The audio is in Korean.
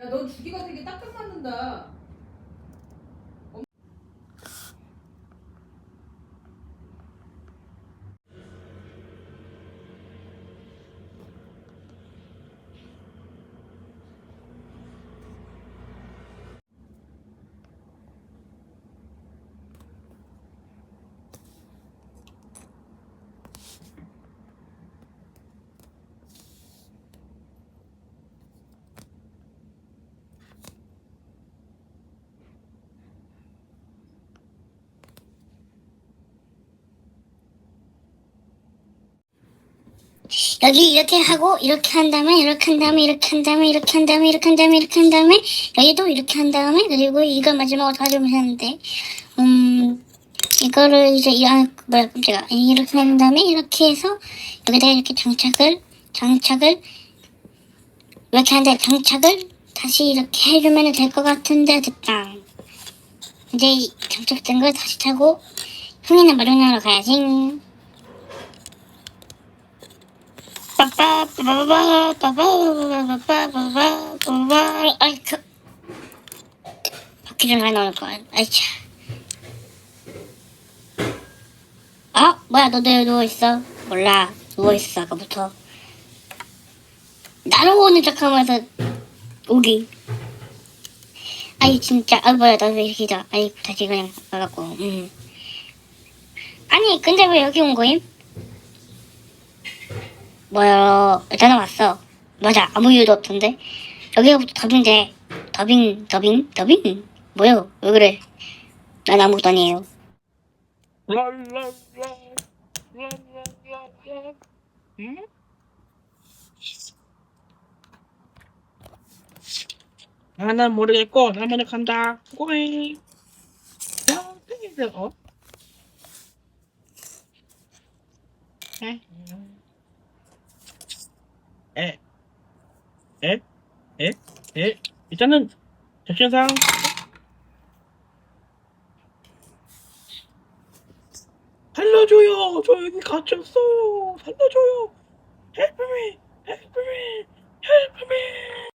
야, 너 주기가 되게 딱딱 맞는다. 여기 이렇게 하고 이렇게 한 다음에 이렇게 한 다음에 이렇게 한 다음에 이렇게 한 다음에 이렇게 한 다음에 이렇게 한 다음에 여기도 이렇게 한 다음에 그리고 이거 마지막으로 다 주면 되는데 음 이거를 이제 이 아, 뭐야 깜짝아 이렇게 한 다음에 이렇게 해서 여기다 이렇게 장착을 장착을 이렇게 한데 장착을 다시 이렇게 해주면 될 것 같은데 됐다 이제 이 장착된 걸 다시 타고 형이나 마련하러 가야지. 아이 그 바퀴 좀 가놓을 걸 아이차 아 뭐야 여기 누워있어? 몰라 누워있어 아까부터. 나로 오는 척 하면서 오기. 아이 진짜. 아 뭐야 나도 이렇게 자. 아이 다시 그냥 나갔고. 음. 아니 근데 왜 여기 온 거임? 뭐야 일단은 왔어. 맞아 아무 이유도 없던데. 여기부터 더빙돼 더빙 더빙 더빙? 뭐야 왜 그래? 난 아무것도 아니에요. 응? 아, 난 모르겠고 라면을 간다. 꼬잉 야, 땡기세요 어? 에? 에? 에? 에? 에? 일단은 접신상 살려줘요 저 여기 갇혔어요 살려줘요 헬프미 헬프미 헬프미